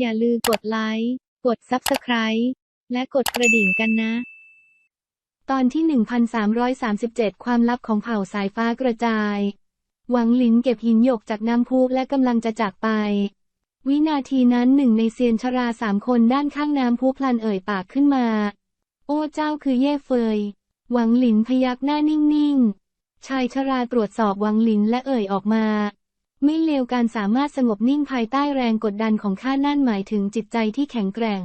อย่าลืมกดไลค์ กด Subscribe และกดกระดิ่งกันนะ ตอนที่ 1337 ความลับของเผ่าสายฟ้ากระจาย หวังหลินเก็บหินหยกจากน้ำพุและกำลังจะจากไป วินาทีนั้นหนึ่งในเซียนชราสามคนด้านข้างน้ำพุพลันเอ่ยปากขึ้นมา โอ้เจ้าคือเย่เฟย หวังหลินพยักหน้านิ่งๆ ชายชราตรวจสอบหวังหลินและเอ่ยออกมา ไม่เลวการสามารถสงบนิ่งภายใต้แรงกดดันของข้านั่นหมายถึงจิตใจที่แข็งแกร่ง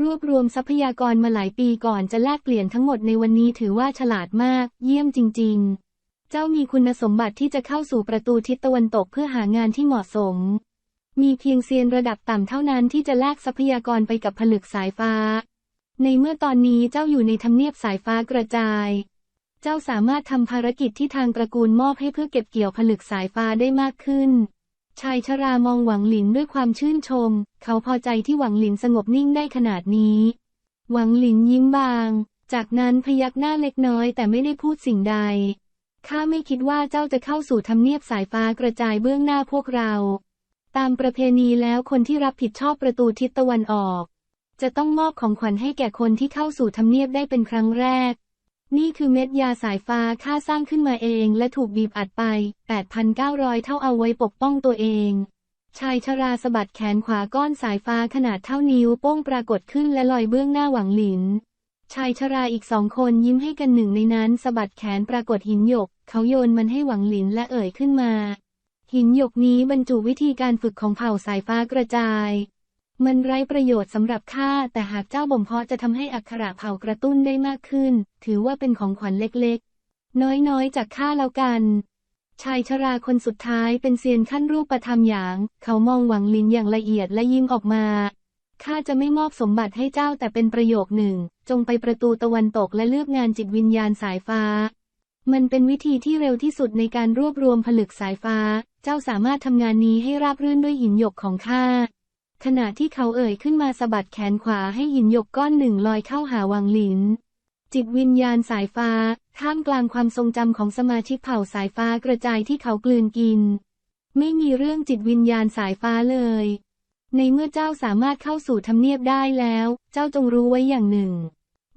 รวบรวมทรัพยากรมาหลายปีก่อนจะแลกเปลี่ยนทั้งหมดในวันนี้ถือว่าฉลาดมาก เยี่ยมจริง ๆ เจ้ามีคุณสมบัติที่จะเข้าสู่ประตูทิศตะวันตกเพื่อหางานที่เหมาะสม มีเพียงเซียนระดับต่ำเท่านั้นที่จะแลกทรัพยากรไปกับผลึกสายฟ้า ในเมื่อตอนนี้เจ้าอยู่ในทำเนียบสายฟ้ากระจาย เจ้าสามารถทำภารกิจที่ทางตระกูลมอบให้เพื่อเก็บเกี่ยวผลึกสายฟ้าได้มากขึ้น ชายชรามองหวังหลินด้วยความชื่นชม เขาพอใจที่หวังหลินสงบนิ่งได้ขนาดนี้ หวังหลินยิ้มบาง จากนั้นพยักหน้าเล็กน้อยแต่ไม่ได้พูดสิ่งใด ข้าไม่คิดว่าเจ้าจะเข้าสู่ทำเนียบสายฟ้ากระจายเบื้องหน้าพวกเรา ตามประเพณีแล้วคนที่รับผิดชอบประตูทิศตะวันออก จะต้องมอบของขวัญให้แก่คนที่เข้าสู่ทำเนียบได้เป็นครั้งแรก นี่คือเม็ดยาสายฟ้าข้าสร้างขึ้นมาเองและถูกบีบอัดไป 8,900 เท่าเอาไว้ปกป้องตัวเอง ชายชราสะบัดแขนขวาก้อนสายฟ้าขนาดเท่านิ้วโป้งปรากฏขึ้นและลอยเบื้องหน้าหวังหลิน ชายชราอีกสองคนยิ้มให้กันหนึ่งในนั้นสะบัดแขนปรากฏหินหยก เขาโยนมันให้หวังหลินและเอ่ยขึ้นมา หินหยกนี้บรรจุวิธีการฝึกของเผ่าสายฟ้ากระจาย มันไร้ประโยชน์สำหรับข้าแต่หากเจ้าบ่มเพาะจะทำให้อักขระเผากระตุ้นได้มากขึ้น ถือว่าเป็นของขวัญเล็กๆ น้อยๆ จากข้าแล้วกัน ชายชราคนสุดท้ายเป็นเซียนขั้นรูปธรรมหยาง เขามองหวังลินอย่างละเอียดและยิ้มออกมาข้าจะไม่มอบสมบัติให้เจ้าแต่เป็นประโยคหนึ่ง จงไปประตูตะวันตกและเลือกงานจิตวิญญาณสายฟ้า มันเป็นวิธีที่เร็วที่สุดในการรวบรวมผลึกสายฟ้า เจ้าสามารถทำงานนี้ให้ราบรื่นด้วยหินหยกของข้า ขณะที่เขาเอ่ยขึ้นมาสะบัดแขนขวาให้หินหยกก้อนหนึ่งลอยเข้าหาวังหลิน จิตวิญญาณสายฟ้า ท่ามกลางความทรงจำของสมาชิกเผ่าสายฟ้ากระจายที่เขากลืนกิน ไม่มีเรื่องจิตวิญญาณสายฟ้าเลย ในเมื่อเจ้าสามารถเข้าสู่ทำเนียบได้แล้ว เจ้าจงรู้ไว้อย่างหนึ่ง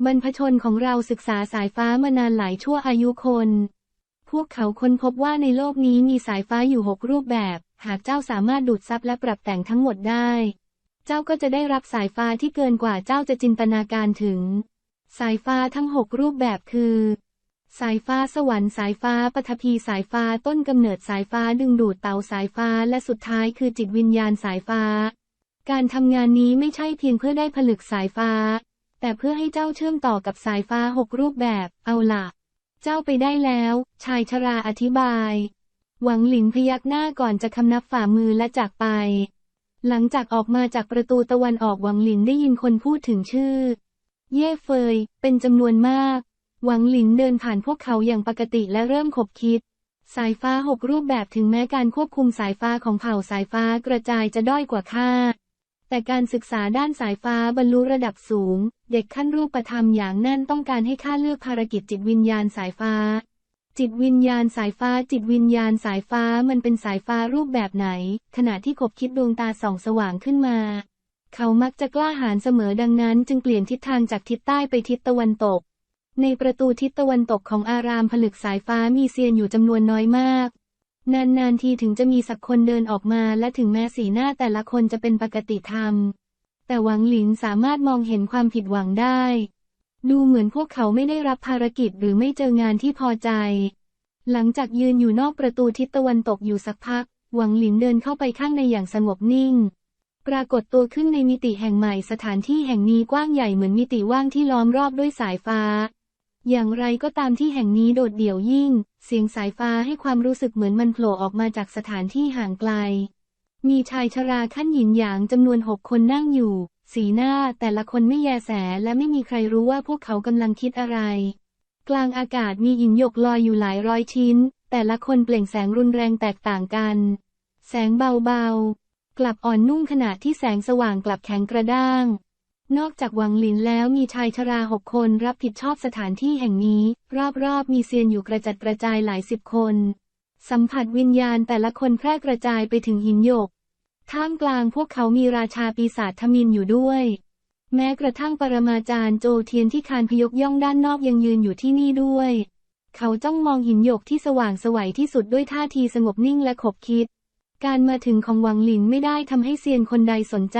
บรรพชนของเราศึกษาสายฟ้ามานานหลายชั่วอายุคน พวกเขาค้นพบว่าในโลกนี้มีสายฟ้าอยู่หกรูปแบบ หากเจ้าสามารถดูดซับและปรับแต่งทั้งหมดได้ เจ้าก็จะได้รับสายฟ้าที่เกินกว่าเจ้าจะจินตนาการถึง สายฟ้าทั้งหกรูปแบบคือ สายฟ้าสวรรค์สายฟ้าปฐพีสายฟ้าต้นกำเนิดสายฟ้าดึงดูดเตาสายฟ้าและสุดท้ายคือจิตวิญญาณสายฟ้า การทำงานนี้ไม่ใช่เพียงเพื่อได้ผลึกสายฟ้า แต่เพื่อให้เจ้าเชื่อมต่อกับสายฟ้าหกรูปแบบ เอาล่ะ เจ้าไปได้แล้ว ชายชราอธิบาย หวังหลินพยักหน้าก่อนจะคำนับฝ่ามือและจากไป หลังจากออกมาจากประตูตะวันออกหวังหลินได้ยินคนพูดถึงชื่อ เย่เฟย เป็นจำนวนมาก หวังหลินเดินผ่านพวกเขาอย่างปกติและเริ่มขบคิด สายฟ้าหกรูปแบบถึงแม้การควบคุมสายฟ้าของเผ่าสายฟ้ากระจายจะด้อยกว่าค่าแต่การศึกษาด้านสายฟ้าบรรลุระดับสูง เด็กขั้นรูปธรรมอย่างนั่นต้องการให้ข้าเลือกภารกิจจิตวิญญาณสายฟ้า จิตวิญญาณสายฟ้า จิตวิญญาณสายฟ้ามันเป็นสายฟ้ารูปแบบไหน ขณะที่ขบคิดดวงตาส่องสว่างขึ้นมา เขามักจะกล้าหาญเสมอดังนั้นจึงเปลี่ยนทิศทางจากทิศใต้ไปทิศตะวันตก ในประตูทิศตะวันตกของอารามผลึกสายฟ้ามีเซียนอยู่จำนวนน้อยมาก นานๆทีถึงจะมีสักคนเดินออกมาและถึงแม้สีหน้าแต่ละคนจะเป็นปกติธรรม แต่หวังหลินสามารถมองเห็นความผิดหวังได้ ดูเหมือนพวกเขาไม่ได้รับภารกิจหรือไม่เจองานที่พอใจ หลังจากยืนอยู่นอกประตูทิศตะวันตกอยู่สักพัก หวังหลินเดินเข้าไปข้างในอย่างสงบนิ่ง ปรากฏตัวขึ้นในมิติแห่งใหม่สถานที่แห่งนี้กว้างใหญ่เหมือนมิติว่างที่ล้อมรอบด้วยสายฟ้า อย่างไรก็ตามที่แห่งนี้โดดเดี่ยวยิ่ง เสียงสายฟ้าให้ความรู้สึกเหมือนมันโผล่ออกมาจากสถานที่ห่างไกล มีชายชราขั้นหยินหยางจำนวนหกคนนั่งอยู่ สีหน้าแต่ละคนไม่แยแสและไม่มีใครรู้ว่าพวกเขากำลังคิดอะไร กลางอากาศมีหินหยกลอยอยู่หลายร้อยชิ้น แต่ละคนเปล่งแสงรุนแรงแตกต่างกัน แสงเบาๆ กลับอ่อนนุ่มขณะที่แสงสว่างกลับแข็งกระด้าง นอกจากหวังหลินแล้วมีชายชราหกคนรับผิดชอบสถานที่แห่งนี้ รอบๆมีเซียนอยู่กระจัดกระจายหลายสิบคน สัมผัสวิญญาณแต่ละคนแพร่กระจายไปถึงหินหยก ท่ามกลางพวกเขามีราชาปีศาจทมินอยู่ด้วย แม้กระทั่งปรมาจารย์โจเทียนที่คานพยกย่องด้านนอกยังยืนอยู่ที่นี่ด้วย เขาจ้องมองหินหยกที่สว่างสวัยที่สุดด้วยท่าทีสงบนิ่งและขบคิด การมาถึงของหวังหลินไม่ได้ทำให้เซียนคนใดสนใจ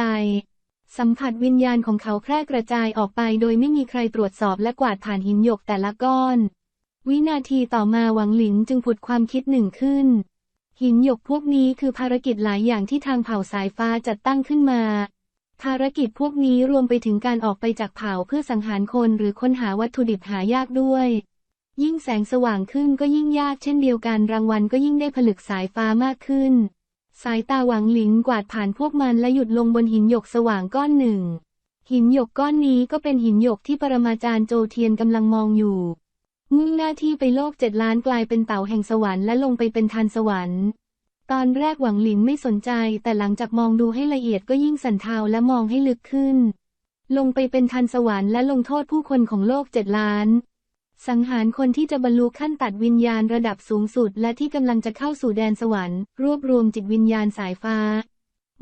สัมผัสวิญญาณของเขาแพร่กระจายออกไปโดยไม่มีใครตรวจสอบและกวาดผ่านหินหยกแต่ละก้อน วินาทีต่อมาหวังหลินจึงผุดความคิดหนึ่งขึ้น หินหยกพวกนี้คือภารกิจหลายอย่างที่ทางเผ่าสายฟ้าจัดตั้งขึ้นมา ภารกิจพวกนี้รวมไปถึงการออกไปจากเผ่าเพื่อสังหารคนหรือค้นหาวัตถุดิบหายากด้วย ยิ่งแสงสว่างขึ้นก็ยิ่งยากเช่นเดียวกันรางวัลก็ยิ่งได้ผลึกสายฟ้ามากขึ้น สายตาหวังหลินกวาดผ่านพวกมันและหยุดลงบนหินหยกสว่างก้อนหนึ่ง หินหยกก้อนนี้ก็เป็นหินหยกที่ปรมาจารย์โจเทียนกำลังมองอยู่ มุ่งหน้าที่ไปโลกเจ็ดล้านกลายเป็นเต่าแห่งสวรรค์และลงไปเป็นทันสวรรค์ ตอนแรกหวังหลินไม่สนใจ แต่หลังจากมองดูให้ละเอียดก็ยิ่งสั่นเทาและมองให้ลึกขึ้น ลงไปเป็นทันสวรรค์และลงโทษผู้คนของโลกเจ็ดล้าน สังหารคนที่จะบรรลุขั้นตัดวิญญาณระดับสูงสุด และที่กำลังจะเข้าสู่แดนสวรรค์ รวบรวมจิตวิญญาณสายฟ้า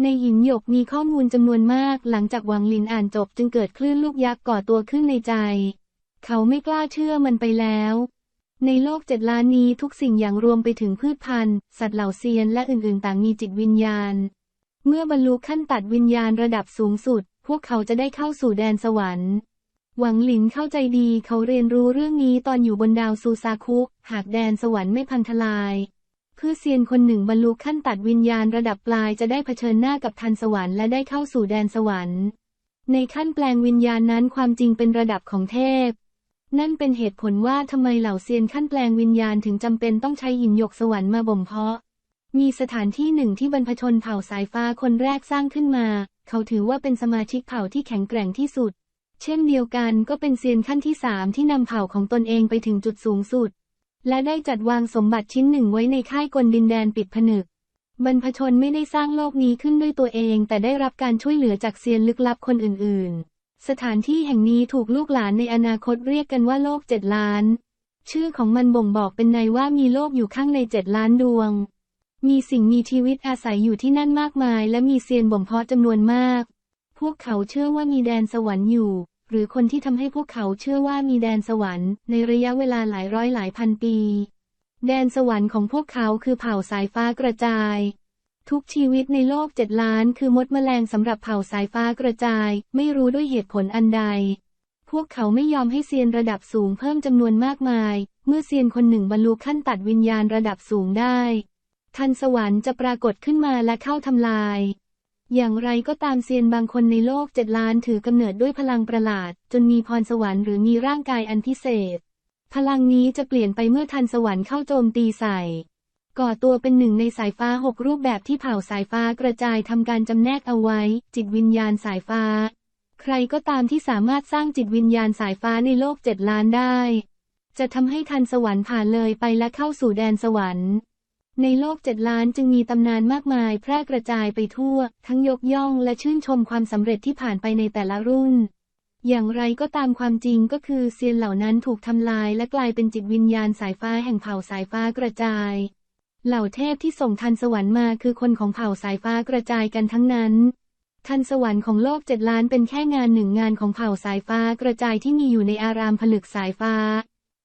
ในหินหยกมีข้อมูลจำนวนมาก หลังจากหวังหลินอ่านจบจึงเกิดคลื่นลูกยักษ์ก่อตัวขึ้นในใจ เขาไม่กล้าเชื่อมันไปแล้ว ในโลกเจ็ดล้านนี้ทุกสิ่งอย่างรวมไปถึงพืชพันธุ์ สัตว์เหล่าเซียนและอื่นๆ ต่างมีจิตวิญญาณ เมื่อบรรลุขั้นตัดวิญญาณระดับสูงสุด พวกเขาจะได้เข้าสู่แดนสวรรค์หวังหลินเข้าใจดีเขาเรียนรู้เรื่องนี้ตอนอยู่บนดาวซูซาคุ หากแดนสวรรค์ไม่พังทลาย เพื่อเซียนคนหนึ่งบรรลุขั้นตัดวิญญาณระดับปลายจะได้เผชิญหน้ากับทันสวรรค์และได้เข้าสู่แดนสวรรค์ ในขั้นแปลงวิญญาณนั้นความจริงเป็นระดับของเทพ นั่นเป็นเหตุผลว่าทำไมเหล่าเซียนขั้นแปลงวิญญาณถึงจำเป็นต้องใช้หินหยกสวรรค์มาบ่มเพาะ มีสถานที่หนึ่งที่บรรพชนเผ่าสายฟ้าคนแรกสร้างขึ้นมา เขาถือว่าเป็นสมาชิกเผ่าที่แข็งแกร่งที่สุด เช่นเดียวกันก็เป็นเซียนขั้นที่สามที่นำเผ่าของตนเองไปถึงจุดสูงสุด และได้จัดวางสมบัติชิ้นหนึ่งไว้ในค่ายกลดินแดนปิดผนึก บรรพชนไม่ได้สร้างโลกนี้ขึ้นด้วยตัวเอง แต่ได้รับการช่วยเหลือจากเซียนลึกลับคนอื่นๆ สถานที่แห่งนี้ถูกลูกหลานในอนาคตเรียกกันว่าโลกเจ็ดล้าน ชื่อของมันบ่งบอกเป็นในว่ามีโลกอยู่ข้างในเจ็ดล้านดวง มีสิ่งมีชีวิตอาศัยอยู่ที่นั่นมากมาย และมีเซียนบ่มเพาะจำนวนมาก พวกเขาเชื่อว่ามีแดนสวรรค์อยู่ หรือคนที่ทำให้พวกเขาเชื่อว่ามีแดนสวรรค์ในระยะเวลาหลายร้อยหลายพันปี แดนสวรรค์ของพวกเขาคือเผ่าสายฟ้ากระจาย ทุกชีวิตในโลกเจ็ดล้านคือมดแมลงสำหรับเผ่าสายฟ้ากระจาย ไม่รู้ด้วยเหตุผลอันใด พวกเขาไม่ยอมให้เซียนระดับสูงเพิ่มจำนวนมากมาย เมื่อเซียนคนหนึ่งบรรลุขั้นตัดวิญญาณระดับสูงได้ ทันสวรรค์จะปรากฏขึ้นมาและเข้าทำลาย อย่างไรก็ตามเซียนบางคนในโลกเจ็ดล้านถือกำเนิดด้วยพลังประหลาด จนมีพรสวรรค์หรือมีร่างกายอันพิเศษ พลังนี้จะเปลี่ยนไปเมื่อทันสวรรค์เข้าโจมตีใส่ ก่อตัวเป็นหนึ่งในสายฟ้าหกรูปแบบที่เผ่าสายฟ้ากระจายทำการจำแนกเอาไว้ จิตวิญญาณสายฟ้า ใครก็ตามที่สามารถสร้างจิตวิญญาณสายฟ้าในโลกเจ็ดล้านได้ จะทำให้ทันสวรรค์ผ่านเลยไปและเข้าสู่แดนสวรรค์ ในโลกเจ็ดล้านจึงมีตำนานมากมายแพร่กระจายไปทั่ว ทั้งยกย่องและชื่นชมความสำเร็จที่ผ่านไปในแต่ละรุ่นอย่างไรก็ตามความจริงก็คือเซียนเหล่านั้นถูกทำลายและกลายเป็นจิตวิญญาณสายฟ้าแห่งเผ่าสายฟ้ากระจาย เหล่าเทพที่ส่งทันสวรรค์มาคือคนของเผ่าสายฟ้ากระจายกันทั้งนั้น ทันสวรรค์ของโลกเจ็ดล้านเป็นแค่งานหนึ่งงานของเผ่าสายฟ้ากระจายที่มีอยู่ในอารามผลึกสายฟ้า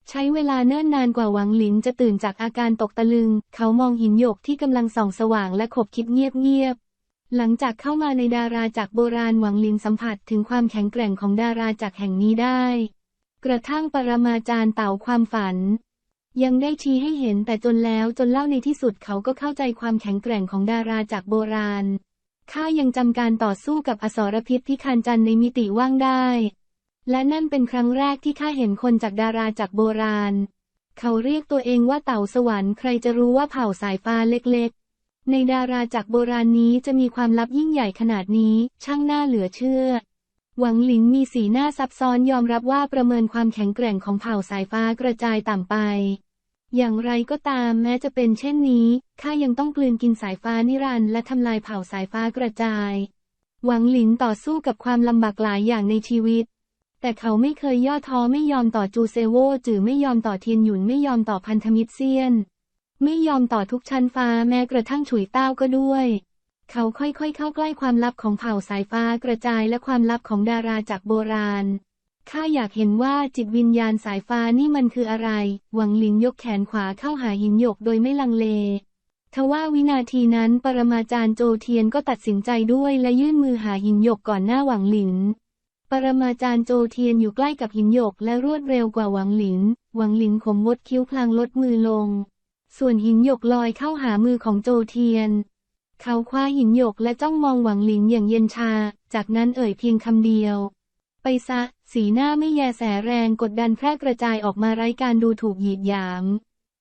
ใช้เวลาเนิ่นนานกว่าหวังหลินจะตื่นจากอาการตกตะลึง เขามองหินหยกที่กำลังส่องสว่างและขบคิดเงียบๆหลังจากเข้ามาในดาราจากรโบราณหวังหลินสัมผัสถึงความแข็งแกร่งของดาราจากแห่งนี้ได้ กระทั่งปรมาจารย์เต่าความฝัน ยังได้ชี้ให้เห็นแต่จนแล้วจนเล่าในที่สุดเขาก็เข้าใจความแข็งแกร่งของดาราจากโบราณ ข้ายังจำการต่อสู้กับอสรพิษพิคานจันในมิติว่างได้ และนั่นเป็นครั้งแรกที่ข้าเห็นคนจากดาราจากโบราณ เขาเรียกตัวเองว่าเต่าสวรรค์ใครจะรู้ว่าเผ่าสายฟ้าเล็กๆ ในดาราจากโบราณนี้จะมีความลับยิ่งใหญ่ขนาดนี้ ช่างน่าเหลือเชื่อ หวังหลินมีสีหน้าซับซ้อนยอมรับว่าประเมินความแข็งแกร่งของเผ่าสายฟ้ากระจายต่ำไป อย่างไรก็ตามแม้จะเป็นเช่นนี้ ข้ายังต้องกลืนกินสายฟ้านิรันดร์และทำลายเผ่าสายฟ้ากระจาย หวังหลินต่อสู้กับความลำบากหลายอย่างในชีวิต แต่เขาไม่เคยย่อท้อไม่ยอมต่อจูเซโวจือไม่ยอมต่อเทียนหยุนไม่ยอมต่อพันธมิตรเซียน ไม่ยอมต่อทุกชั้นฟ้าแม้กระทั่งฉุยเต้าก็ด้วย เขาค่อยๆ เข้าใกล้ความลับของเผ่าสายฟ้ากระจายและความลับของดาราจากโบราณ ข้าอยากเห็นว่าจิตวิญญาณสายฟ้านี่มันคืออะไร หวังหลินยกแขนขวาเข้าหาหินหยกโดยไม่ลังเล ทว่าวินาทีนั้นปรมาจารย์โจเทียนก็ตัดสินใจด้วยและยื่นมือหาหินหยกก่อนหน้าหวังหลินปรมาจารย์โจเทียนอยู่ใกล้กับหินหยกและรวดเร็วกว่าหวังหลินหวังหลินขมวดคิ้วพลางลดมือลง ส่วนหินหยกลอยเข้าหามือของโจเทียน เขาคว้าหินหยกและจ้องมองหวังหลินอย่างเย็นชา จากนั้นเอ่ยเพียงคำเดียว ไปซะ สีหน้าไม่แยแสแรงกดดันแพร่กระจายออกมาไร้การดูถูกหยีดหยาม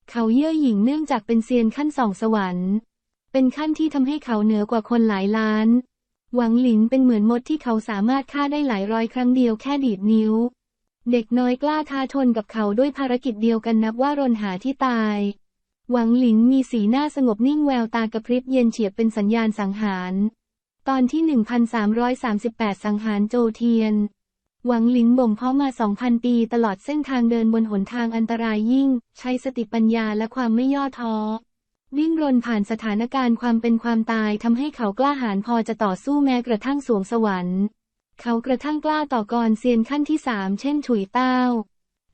เขาเย่อหยิ่งเนื่องจากเป็นเซียนขั้นสองสวรรค์ เป็นขั้นที่ทำให้เขาเหนือกว่าคนหลายล้าน หวังหลินเป็นเหมือนมดที่เขาสามารถฆ่าได้หลายร้อยครั้งเดียวแค่ดีดนิ้ว เด็กน้อยกล้าท้าทนกับเขาด้วยภารกิจเดียวกันนับว่ารนหาที่ตาย หวังหลินมีสีหน้าสงบนิ่งแววตากระพริบเย็นเฉียบเป็นสัญญาณสังหาร ตอนที่ 1338 สังหารโจเทียน หวังหลินบ่มเพาะมา 2,000 ปีตลอดเส้นทางเดินบนหนทางอันตรายยิ่ง ใช้สติปัญญาและความไม่ย่อท้อดิ้นรนผ่านสถานการณ์ความเป็นความตายทำให้เขากล้าหาญพอจะต่อสู้แม้กระทั่งสวงสวรรค์ เขากระทั่งกล้าต่อกรเซียนขั้นที่สามเช่นฉุยเต้า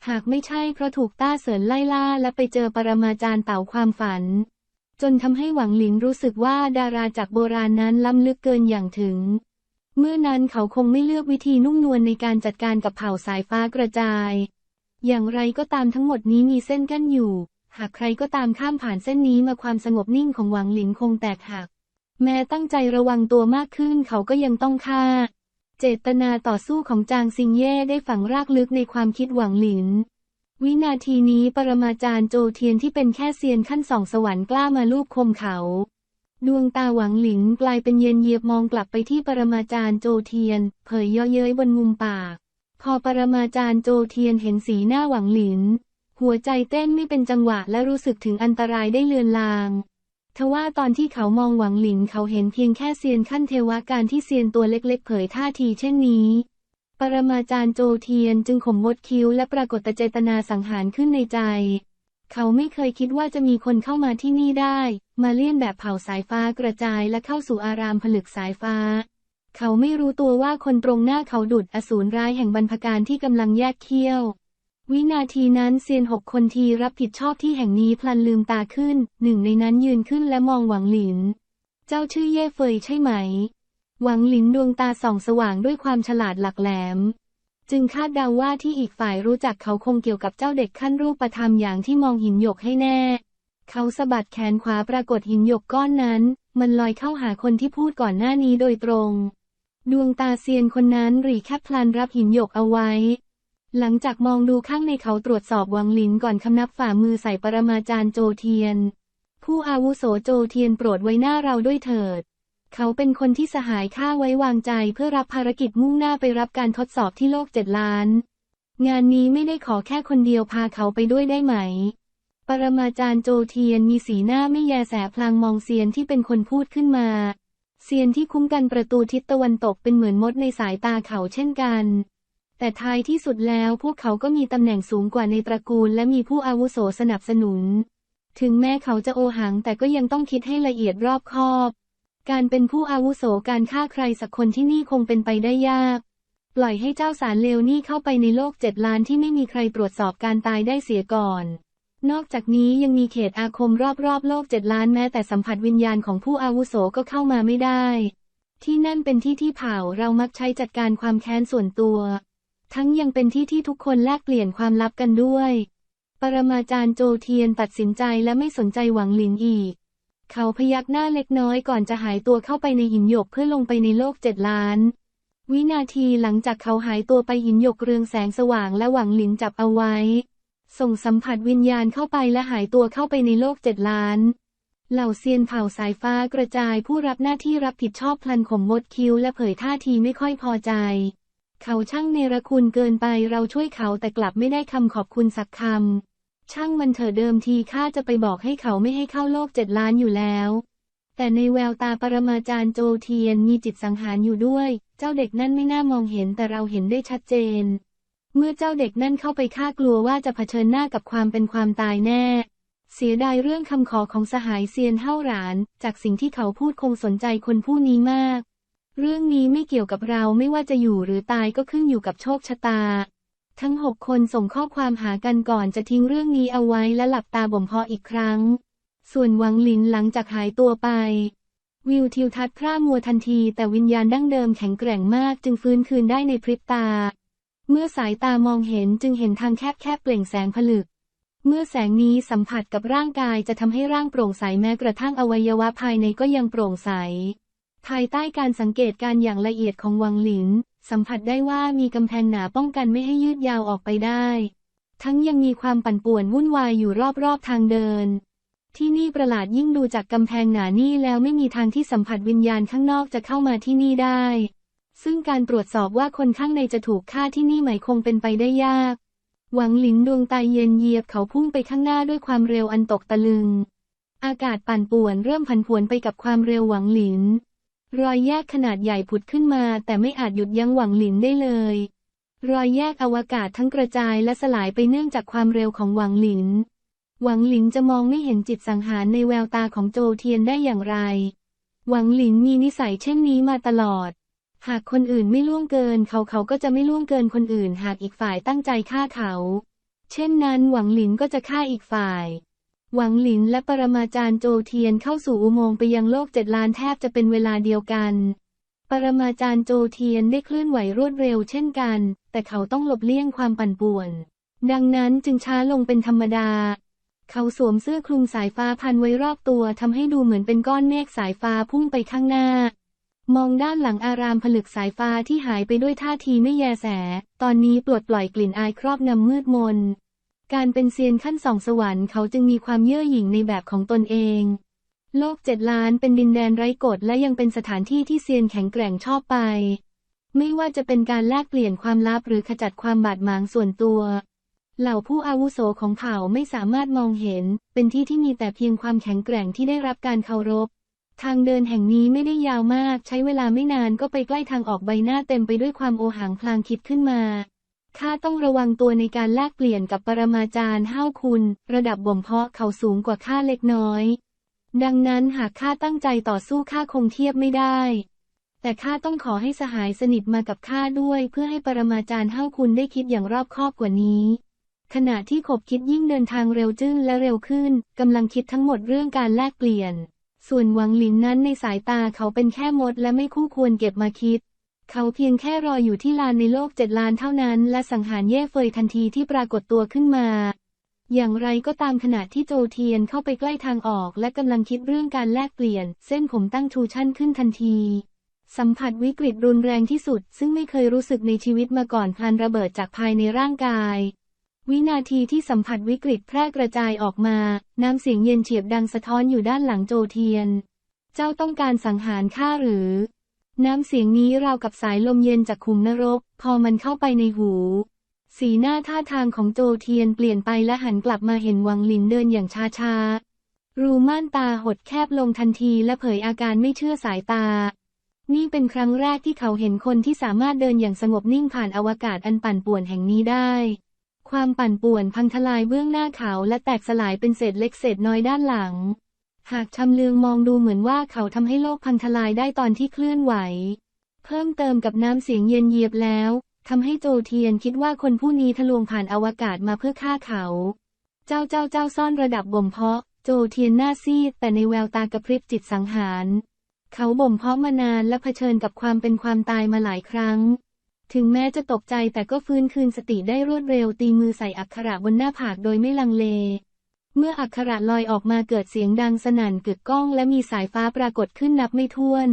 หากไม่ใช่เพราะถูกต้าเสริญไล่ล่าและไปเจอปรมาจารย์เต่าความฝัน จนทำให้หวังหลินรู้สึกว่าดาราจากโบราณนั้นล้ำลึกเกินอย่างถึง เมื่อนั้นเขาคงไม่เลือกวิธีนุ่มนวลในการจัดการกับเผ่าสายฟ้ากระจาย อย่างไรก็ตามทั้งหมดนี้มีเส้นกั้นอยู่ หากใครก็ตามข้ามผ่านเส้นนี้มาความสงบนิ่งของหวังหลินคงแตกหัก แม้ตั้งใจระวังตัวมากขึ้นเขาก็ยังต้องฆ่า เจตนาต่อสู้ของจางซิงเย่ได้ฝังรากลึกในความคิดหวังหลิน วินาทีนี้ปรมาจารย์โจเทียนที่เป็นแค่เซียนขั้นสองสวรรค์กล้ามาลูบคมเขา ดวงตาหวังหลินกลายเป็นเย็นเยียบมองกลับไปที่ปรมาจารย์โจเทียน เผยเย่อเย้ยบนมุมปาก พอปรมาจารย์โจเทียนเห็นสีหน้าหวังหลิน หัวใจเต้นไม่เป็นจังหวะและรู้สึกถึงอันตรายได้เลือนลาง ทว่าตอนที่เขามองหวังหลินเขาเห็นเพียงแค่เซียนขั้นเทวะการที่เซียนตัวเล็กๆ เผยท่าทีเช่นนี้ ปรมาจารย์โจเทียนจึงข่มมดคิ้วและปรากฏเจตนาสังหารขึ้นในใจ เขาไม่เคยคิดว่าจะมีคนเข้ามาที่นี่ได้ มาเลี่ยนแบบเผาสายฟ้ากระจายและเข้าสู่อารามผลึกสายฟ้า เขาไม่รู้ตัวว่าคนตรงหน้าเขาดุดอสูรร้ายแห่งบรรพการที่กำลังแยกเขี้ยว วินาทีนั้นเซียนหกคนทีรับผิดชอบที่แห่งนี้พลันลืมตาขึ้น หนึ่งในนั้นยืนขึ้นและมองหวังหลิน เจ้าชื่อเย่เฟยใช่ไหม หวังหลินดวงตาส่องสว่างด้วยความฉลาดหลักแหลม จึงคาดเดาว่าที่อีกฝ่ายรู้จักเขาคงเกี่ยวกับเจ้าเด็กขั้นรูปธรรมอย่างที่มองหินหยกให้แน่ เขาสะบัดแขนขวาปรากฏหินหยกก้อนนั้น มันลอยเข้าหาคนที่พูดก่อนหน้านี้โดยตรง ดวงตาเซียนคนนั้นหรีแคบพลันรับหินหยกเอาไว้ หลังจากมองดูข้างในเขาตรวจสอบวังลินก่อนคำนับฝ่ามือใส่ปรมาจารย์โจเทียน ผู้อาวุโสโจเทียนโปรดไว้หน้าเราด้วยเถิด เขาเป็นคนที่สหายข้าไว้วางใจเพื่อรับภารกิจมุ่งหน้าไปรับการทดสอบที่โลกเจ็ดล้าน งานนี้ไม่ได้ขอแค่คนเดียวพาเขาไปด้วยได้ไหม ปรมาจารย์โจเทียนมีสีหน้าไม่แยแสพลางมองเซียนที่เป็นคนพูดขึ้นมาเซียนที่คุ้มกันประตูทิศตะวันตกเป็นเหมือนมดในสายตาเขาเช่นกัน แต่ท้ายที่สุดแล้วพวกเขาก็มีตำแหน่งสูงกว่าในตระกูล และมีผู้อาวุโสสนับสนุน ถึงแม้เขาจะโอหังแต่ก็ยังต้องคิดให้ละเอียดรอบคอบ การเป็นผู้อาวุโสการฆ่าใครสักคนที่นี่คงเป็นไปได้ยาก ปล่อยให้เจ้าสารเลวนี่เข้าไปในโลกเจ็ดล้านที่ไม่มีใครตรวจสอบการตายได้เสียก่อน นอกจากนี้ยังมีเขตอาคมรอบๆโลกเจ็ดล้านแม้แต่สัมผัสวิญญาณของผู้อาวุโสก็เข้ามาไม่ได้ ที่นั่นเป็นที่ที่เผาเรามักใช้จัดการความแค้นส่วนตัว ทั้งยังเป็นที่ที่ทุกคนแลกเปลี่ยนความลับกันด้วย ปรมาจารย์โจเทียนตัดสินใจและไม่สนใจหวังหลินอีก เขาพยักหน้าเล็กน้อยก่อนจะหายตัวเข้าไปในหินหยกเพื่อลงไปในโลกเจ็ดล้าน วินาทีหลังจากเขาหายตัวไปหินหยกเรืองแสงสว่างและหวังหลินจับเอาไว้ ส่งสัมผัสวิญญาณเข้าไปและหายตัวเข้าไปในโลกเจ็ดล้านเหล่าเซียนเผ่าสายฟ้ากระจายผู้รับหน้าที่รับผิดชอบพลันข่มมดคิ้วและเผยท่าทีไม่ค่อยพอใจ เขาช่างเนรคุณเกินไปเราช่วยเขาแต่กลับไม่ได้คำขอบคุณสักคำ ช่างมันเถอะเดิมทีข้าจะไปบอกให้เขาไม่ให้เข้าโลกเจ็ดล้านอยู่แล้ว แต่ในแววตาปรมาจารย์โจเทียนมีจิตสังหารอยู่ด้วย เจ้าเด็กนั่นไม่น่ามองเห็นแต่เราเห็นได้ชัดเจน เมื่อเจ้าเด็กนั่นเข้าไปข้ากลัวว่าจะเผชิญหน้ากับความเป็นความตายแน่ เสียดายเรื่องคำขอของสหายเซียนเฮ่าหราน จากสิ่งที่เขาพูดคงสนใจคนผู้นี้มาก เรื่องนี้ไม่เกี่ยวกับเราไม่ว่าจะอยู่หรือตายก็ขึ้นอยู่กับโชคชะตา ทั้งหกคนส่งข้อความหากันก่อนจะทิ้งเรื่องนี้เอาไว้และหลับตาบ่มเพาะอีกครั้ง ส่วนหวังหลินหลังจากหายตัวไป วิวทิวทัศน์พร่ามัวทันที แต่วิญญาณดั้งเดิมแข็งแกร่งมากจึงฟื้นคืนได้ในพริบตา เมื่อสายตามองเห็นจึงเห็นทางแคบๆเปล่งแสงผลึกเมื่อแสงนี้สัมผัสกับร่างกายจะทำให้ร่างโปร่งใสแม้กระทั่งอวัยวะภายในก็ยังโปร่งใส ภายใต้การสังเกตการอย่างละเอียดของวังหลิน สัมผัสได้ว่ามีกำแพงหนาป้องกันไม่ให้ยืดยาวออกไปได้ ทั้งยังมีความปั่นป่วนวุ่นวายอยู่รอบๆทางเดิน ที่นี่ประหลาดยิ่งดูจากกำแพงหนานี่แล้วไม่มีทางที่สัมผัสวิญญาณข้างนอกจะเข้ามาที่นี่ได้ ซึ่งการตรวจสอบว่าคนข้างในจะถูกฆ่าที่นี่หมายคงเป็นไปได้ยาก หวังหลินดวงตาเย็นเยียบเขาพุ่งไปข้างหน้าด้วยความเร็วอันตกตะลึง อากาศปั่นป่วนเริ่มผันผวนไปกับความเร็วหวังหลิน รอยแยกขนาดใหญ่ผุดขึ้นมา แต่ไม่อาจหยุดยั้งหวังหลินได้เลย รอยแยกอวกาศทั้งกระจายและสลายไปเนื่องจากความเร็วของหวังหลิน หวังหลินจะมองไม่เห็นจิตสังหารในแววตาของโจเทียนได้อย่างไร หวังหลินมีนิสัยเช่นนี้มาตลอด หากคนอื่นไม่ล่วงเกิน เขาเขาก็จะไม่ล่วงเกินคนอื่น หากอีกฝ่ายตั้งใจฆ่าเขา เช่นนั้นหวังหลินก็จะฆ่าอีกฝ่าย หวังหลินและปรมาจารย์โจเทียนเข้าสู่อุโมงค์ไปยังโลกเจ็ดล้านแทบจะเป็นเวลาเดียวกัน ปรมาจารย์โจเทียนได้เคลื่อนไหวรวดเร็วเช่นกัน แต่เขาต้องหลบเลี่ยงความปั่นป่วน ดังนั้นจึงช้าลงเป็นธรรมดา เขาสวมเสื้อคลุมสายฟ้าพันไว้รอบตัวทำให้ดูเหมือนเป็นก้อนเมฆสายฟ้าพุ่งไปข้างหน้า มองด้านหลังอารามผลึกสายฟ้าที่หายไปด้วยท่าทีไม่แยแส ตอนนี้ปลดปล่อยกลิ่นอายครอบงำมืดมน การเป็นเซียนขั้นสองสวรรค์เขาจึงมีความเย่อหยิ่งในแบบของตนเอง โลกเจ็ดล้านเป็นดินแดนไร้กฎและยังเป็นสถานที่ที่เซียนแข็งแกร่งชอบไป ไม่ว่าจะเป็นการแลกเปลี่ยนความลับหรือขจัดความบาดหมางส่วนตัว เหล่าผู้อาวุโสของเผ่าไม่สามารถมองเห็น เป็นที่ที่มีแต่เพียงความแข็งแกร่งที่ได้รับการเคารพ ทางเดินแห่งนี้ไม่ได้ยาวมาก ใช้เวลาไม่นานก็ไปใกล้ทางออกใบหน้าเต็มไปด้วยความโอหังพลางคิดขึ้นมา ข้าต้องระวังตัวในการแลกเปลี่ยนกับปรมาจารย์ห้าวคุณ ระดับบ่มเพาะเขาสูงกว่าข้าเล็กน้อย ดังนั้นหากข้าตั้งใจต่อสู้ข้าคงเทียบไม่ได้ แต่ข้าต้องขอให้สหายสนิทมากับข้าด้วย เพื่อให้ปรมาจารย์ห้าวคุณได้คิดอย่างรอบคอบกว่านี้ ขณะที่ขบคิดยิ่งเดินทางเร็วจึ้งและเร็วขึ้นกำลังคิดทั้งหมดเรื่องการแลกเปลี่ยน ส่วนหวังหลินนั้นในสายตาเขาเป็นแค่มดและไม่คู่ควรเก็บมาคิด เขาเพียงแค่รออยู่ที่ลานในโลกเจ็ดลานเท่านั้น และสังหารเย่เฟยทันทีที่ปรากฏตัวขึ้นมา อย่างไรก็ตามขณะที่โจเทียนเข้าไปใกล้ทางออก และกำลังคิดเรื่องการแลกเปลี่ยน เส้นผมตั้งชูชั่นขึ้นทันที สัมผัสวิกฤตรุนแรงที่สุด ซึ่งไม่เคยรู้สึกในชีวิตมาก่อนพลันระเบิดจากภายในร่างกายวินาทีที่สัมผัสวิกฤตแพร่กระจายออกมา น้ำเสียงเย็นเฉียบดังสะท้อนอยู่ด้านหลังโจเทียน เจ้าต้องการสังหารข้าหรือ น้ำเสียงนี้ราวกับสายลมเย็นจากขุมนรก พอมันเข้าไปในหู สีหน้าท่าทางของโจเทียนเปลี่ยนไปและหันกลับมาเห็นวังหลินเดินอย่างช้าๆ รูม่านตาหดแคบลงทันทีและเผยอาการไม่เชื่อสายตา นี่เป็นครั้งแรกที่เขาเห็นคนที่สามารถเดินอย่างสงบนิ่งผ่านอวกาศอันปั่นป่วนแห่งนี้ได้ ความปั่นป่วนพังทลายเบื้องหน้าเขาและแตกสลายเป็นเศษเล็กเศษน้อยด้านหลัง หากชำเลืองมองดูเหมือนว่าเขาทำให้โลกพังทลายได้ตอนที่เคลื่อนไหว เพิ่มเติมกับน้ำเสียงเย็นเยียบแล้วทำให้โจเทียนคิดว่าคนผู้นี้ทะลวงผ่านอวกาศมาเพื่อฆ่าเขา เจ้าเจ้าเจ้าซ่อนระดับบ่มเพาะ โจเทียนหน้าซีดแต่ในแววตากระพริบจิตสังหาร เขาบ่มเพาะมานานและเผชิญกับความเป็นความตายมาหลายครั้ง ถึงแม้จะตกใจแต่ก็ฟื้นคืนสติได้รวดเร็วตีมือใส่อักขระบนหน้าผากโดยไม่ลังเล เมื่ออักขระลอยออกมาเกิดเสียงดังสนั่นกึกก้องและมีสายฟ้าปรากฏขึ้นนับไม่ถ้วน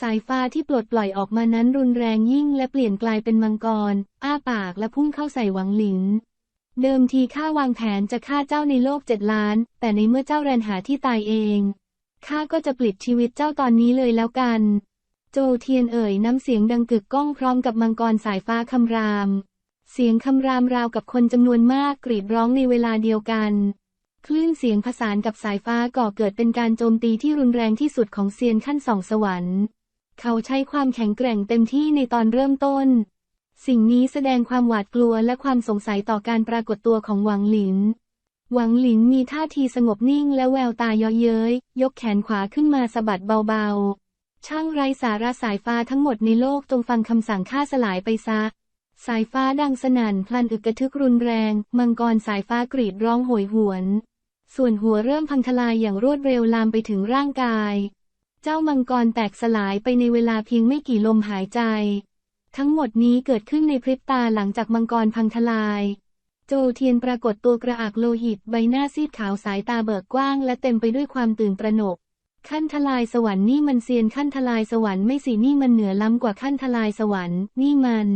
สายฟ้าที่ปลดปล่อยออกมานั้นรุนแรงยิ่งและเปลี่ยนกลายเป็นมังกร อ้าปากและพุ่งเข้าใส่หวังหลิน เดิมทีข้าวางแผนจะฆ่าเจ้าในโลกเจ็ดล้าน แต่ในเมื่อเจ้าแรนหาที่ตายเองข้าก็จะปลิดชีวิตเจ้าตอนนี้เลยแล้วกัน โจเทียนเอ่ยน้ำเสียงดังกึกก้องพร้อมกับมังกรสายฟ้าคำราม เสียงคำรามราวกับคนจำนวนมากกรีดร้องในเวลาเดียวกัน คลื่นเสียงผสานกับสายฟ้าก่อเกิดเป็นการโจมตีที่รุนแรงที่สุดของเซียนขั้นสองสวรรค์ เขาใช้ความแข็งแกร่งเต็มที่ในตอนเริ่มต้น สิ่งนี้แสดงความหวาดกลัวและความสงสัยต่อการปรากฏตัวของหวังหลิน หวังหลินมีท่าทีสงบนิ่งและแววตาเยาะเย้ย ยกแขนขวาขึ้นมาสะบัดเบาๆ ช่างไร้สาระสายฟ้าทั้งหมดในโลกจงฟังคำสั่งฆ่าสลายไปซะสายฟ้าดังสนั่นพลันอึกกระทึกรุนแรง มังกรสายฟ้ากรีดร้องโหยหวน ส่วนหัวเริ่มพังทลายอย่างรวดเร็วลามไปถึงร่างกาย เจ้ามังกรแตกสลายไปในเวลาเพียงไม่กี่ลมหายใจ ทั้งหมดนี้เกิดขึ้นในพริบตาหลังจากมังกรพังทลาย โจเทียนปรากฏตัวกระอักโลหิตใบหน้าซีดขาวสายตาเบิกกว้างและเต็มไปด้วยความตื่นตระหนก ขั้นทลายสวรรค์นี่มันเซียนขั้นทลายสวรรค์ไม่สินี่มันเหนือล้ำกว่าขั้นทลายสวรรค์นี่มัน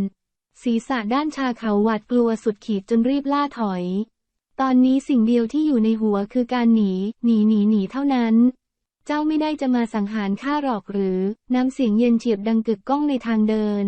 ศีรษะด้านชาเขาหวาดกลัวสุดขีดจนรีบล่าถอย ตอนนี้สิ่งเดียวที่อยู่ในหัวคือการหนี หนีหนีหนีเท่านั้น เจ้าไม่ได้จะมาสังหารข้าหรอกหรือ น้ำเสียงเย็นเฉียบดังกึกก้องในทางเดิน